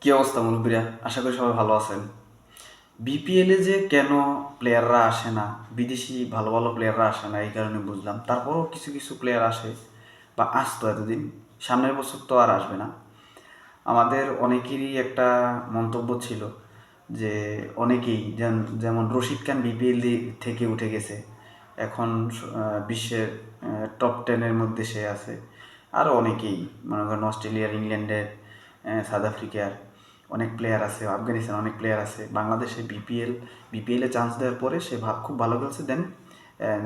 কি অবস্থা মুরব্বীরা আশা করি সবাই ভালো আছেন। বিপিএলে যে কেন প্লেয়াররা আসে না, বিদেশি ভালো ভালো প্লেয়াররা আসে না, এই কারণে বুঝলাম। তারপরও কিছু কিছু প্লেয়ার আসে বা আসতো এতদিন। সামনের বছর তো আর আসবে না। আমাদের অনেকেরই একটা মন্তব্য ছিল যে অনেকেই যেমন রশিদ খান বিপিএল থেকে উঠে গেছে। এখন বিশ্বের টপ টেনের মধ্যে সে আছে। আরও অনেকেই, মনে করেন অস্ট্রেলিয়ার ইংল্যান্ডের সাউথ আফ্রিকার। অনেক প্লেয়ার আছে, আফগানিস্তান অনেক প্লেয়ার আছে। বাংলাদেশে বিপিএল বিপিএলে চান্স দেওয়ার পরে সে ভাব খুব ভালো খেলছে দেন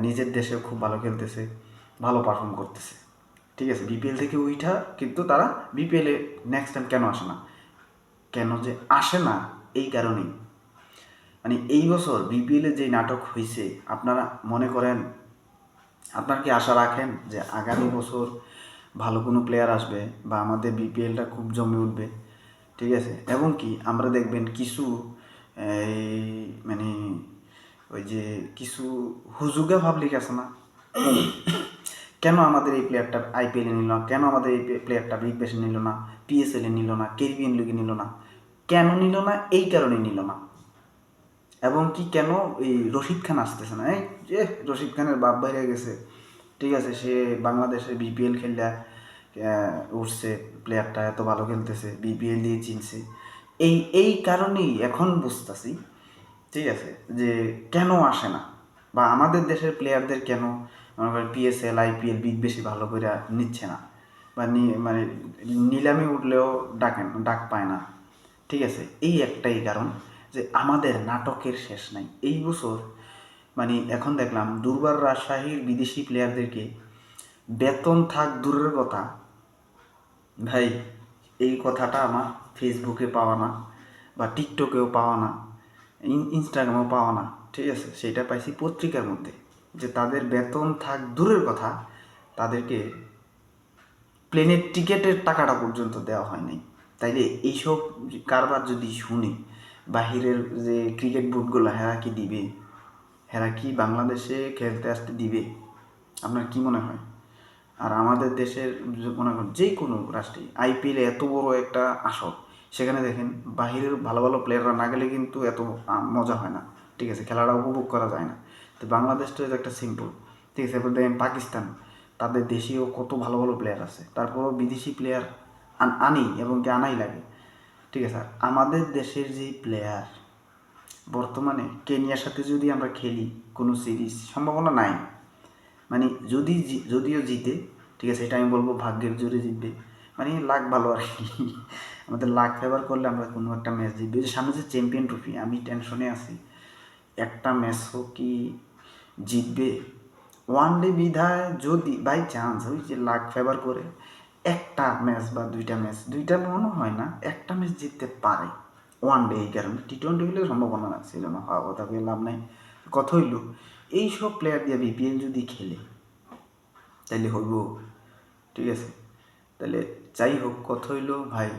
নিজের দেশেও খুব ভালো খেলতেছে, ভালো পারফর্ম করতেছে। ঠিক আছে বিপিএল থেকে উইঠা কিন্তু তারা বিপিএলে নেক্সট টাইম কেন আসে না? কেন যে আসে না, এই কারণেই। মানে এই বছর বিপিএলে যে নাটক হয়েছে আপনারা মনে করেন, আপনার কি আশা রাখেন যে আগামী বছর ভালো কোনো প্লেয়ার আসবে বা আমাদের বিপিএলটা খুব জমে উঠবে? ঠিক আছে? এবং কি আমরা দেখবেন কিছু, এই মানে ওই যে কিছু হুজুগা পাবলিক আছে না? কেন আমাদের এই প্লেয়ারটা আইপিএলে নিল না? কেন আমাদের এই প্লেয়ারটা বিগ ব্যাশে নিল না? পিএসএলে নিল না? ক্যারিবিয়ান লিগে নিল না? কেন নিল না? এই কারণে নিল না। এবং কি কেন এই রশিদ খান আসতেছে না? এই যে রশিদ খানের বাপ বাইরে গেছে। ঠিক আছে? সে বাংলাদেশে বিপিএল খেললে উঠছে প্লেয়ারটা এত ভালো খেলতেছে বিপিএল দিয়ে চিনছে। এই এই কারণেই এখন বুঝতেছি, ঠিক আছে, যে কেন আসে না? বা আমাদের দেশের প্লেয়ারদের কেন, মনে করেন পিএসএল আইপিএল বিগ বেশি ভালো করে নিচ্ছে না? বা মানে নিলামে উঠলেও ডাকেন ডাক পায় না। ঠিক আছে, এই একটাই কারণ যে আমাদের নাটকের শেষ নাই। এই বছর মানে এখন দেখলাম দুর্বার রাজশাহীর বিদেশি প্লেয়ারদেরকে বেতন থাক দূরের কথা। ভাই, এই কথাটা আমার ফেসবুকে পাওয়া না বা টিকটকেও পাওয়া না, ইন- ইনস্টাগ্রামেও পাওয়া না, ঠিক আছে? সেটা পাইছি পত্রিকার মধ্যে। যে তাদের বেতন থাক দূরের কথা, তাদেরকে প্লেনের টিকিটের টাকাটা পর্যন্ত দেওয়া হয়নি তাইলে এইসব কারবার যদি শুনি বাহিরের যে ক্রিকেট বোর্ডগুলো হেরা কি দিবে? হেরা কি বাংলাদেশে খেলতে আসতে দিবে? আপনার কি মনে হয়? আর আমাদের দেশের মনে করেন যে কোনো রাষ্ট্রে আইপিএলে এত বড় একটা আসর, সেখানে দেখেন বাহিরের ভালো ভালো প্লেয়াররা না গেলে কিন্তু এত মজা হয় না, ঠিক আছে? খেলাটা উপভোগ করা যায় না। তো বাংলাদেশটা একটা সিম্পল ঠিক আছে? এবার দেখেন পাকিস্তান, তাদের দেশীয় কত ভালো ভালো প্লেয়ার আছে। তারপরও বিদেশি প্লেয়ার আনি এবং কি আনাই লাগে, ঠিক আছে? আমাদের দেশের যে প্লেয়ার বর্তমানে কেনিয়ার সাথে যদি আমরা খেলি কোনো সিরিজ সম্ভাবনা নাই। মানে যদি যদিও জিতে, ঠিক আছে এটা আমি বলব ভাগ্যের জোরে জিতবে। মানে লাখ ভালো আর কি। আমাদের লাখ ফেভার করলে আমরা কোনো একটা ম্যাচ জিতবে। যে সামনে যে চ্যাম্পিয়ন ট্রফি আমি টেনশনে আছি। একটা ম্যাচ হোক কি জিতবে? ওয়ান ডে বিধায় যদি বাই চান্স ওই যে লাখ ফেভার করে, একটা ম্যাচ বা দুইটা ম্যাচ দুইটা মনে হয় না, একটা ম্যাচ জিততে পারে। ওয়ান ডে এই কারণে। টি টোয়েন্টি হলে সম্ভাবনা ছিল না হওয়া কথা লাভ নাই। কথা হইল এইসব প্লেয়ার দিয়ে বিপিএল যদি খেলে, তাইলে হইব, ঠিক আছে? তাহলে যাই হোক, কথা হইল, ভাই,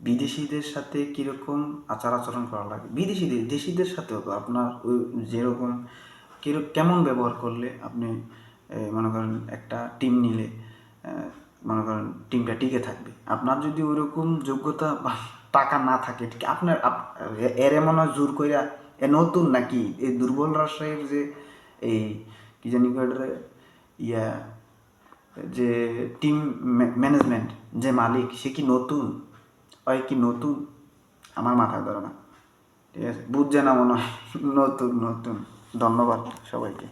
বিদেশিদের সাথে কীরকম আচার আচরণ করা লাগে? বিদেশিদের, দেশিদের সাথেও তো আপনার ওই যেরকম কীরকম কেমন ব্যবহার করলে আপনি মনে করেন একটা টিম নিলে মনে করেন টিমটা টিকে থাকবে? আপনার যদি ওইরকম যোগ্যতা টাকা না থাকে আপনার এর এমন জোর কইরা এ নতুন নাকি? এই দুর্বল রাজশাহীর যে এই, কি জানি ইয়া, যে টিম ম্যানেজমেন্ট যে মালিক, সে কি নতুন? ওই কি নতুন? আমার মাথায় ধরে না। ঠিক আছে? বুঝছে না মনে হয়। নতুন নতুন। ধন্যবাদ সবাইকে।